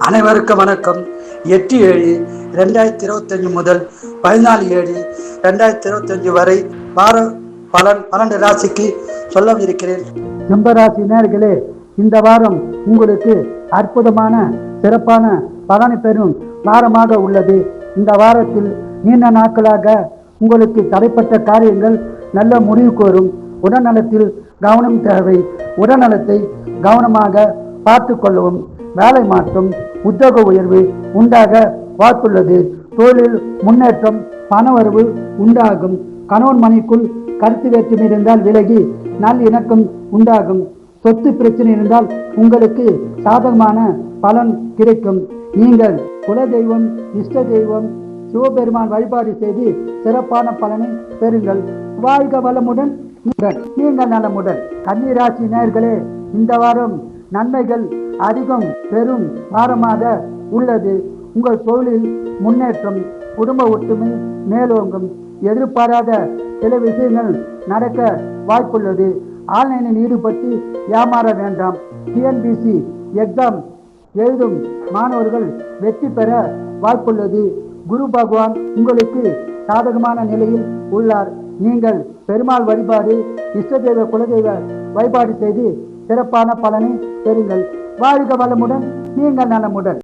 அனைவருக்கும் வணக்கம். எட்டு ஏழு ரெண்டாயிரத்தி இருபத்தஞ்சு முதல் பதினாலு ஏழு ரெண்டாயிரத்தி இருபத்தஞ்சு வரை வார பலன் பன்னெண்டு ராசிக்கு சொல்ல இருக்கிறேன் கும்பராசி நேர்களே இந்த வாரம் உங்களுக்கு அற்புதமான சிறப்பான பலனை பெறும் வாரமாக உள்ளது. இந்த வாரத்தில் நீண்ட நாட்களாக உங்களுக்கு தடைப்பட்ட காரியங்கள் நல்ல முடிவு கோரும். உடல்நலத்தில் கவனம் தேவை. உடல்நலத்தை கவனமாக பார்த்து கொள்ளவும். வேலை மாற்றம் உத்தியோக உயர்வு உண்டாக வாய்ப்புள்ளது. தொழிலில் முன்னேற்றம் பணவரவு உண்டாகும். கணவன் மணிக்குள் கருத்து வேற்றுமை இருந்தால் விலகி நல் இணக்கம் உண்டாகும். சொத்து பிரச்சனை இருந்தால் உங்களுக்கு சாதகமான பலன் கிடைக்கும். நீங்கள் குலதெய்வம் இஷ்ட தெய்வம் சிவபெருமான் வழிபாடு செய்து சிறப்பான பலனை பெறுங்கள். வாழ்க வளமுடன். நீங்கள் நீங்கள் நலமுடன். கன்னிராசி நேர்களே இந்த வாரம் நன்மைகள் அதிகம் பெரும் பாரமாக உள்ளது. உங்கள் தொழிலில் முன்னேற்றம் குடும்ப ஒற்றுமை மேலோங்கும். எதிர்பாராத சில விஷயங்கள் நடக்க வாய்ப்புள்ளது. ஆன்லைனில் ஈடுபட்டு ஏமாற வேண்டாம். டிஎன்பிசி எக்ஸாம் எழுதும் மாணவர்கள் வெற்றி பெற வாய்ப்புள்ளது. குரு பகவான் உங்களுக்கு சாதகமான நிலையில் உள்ளார். நீங்கள் பெருமாள் வழிபாடு இஷ்டதெய்வ குலதெய்வ வழிபாடு செய்து சிறப்பான பலனை பெறுங்கள். வாழ்க வளமுடன் நீங்கள் நலமுடன்.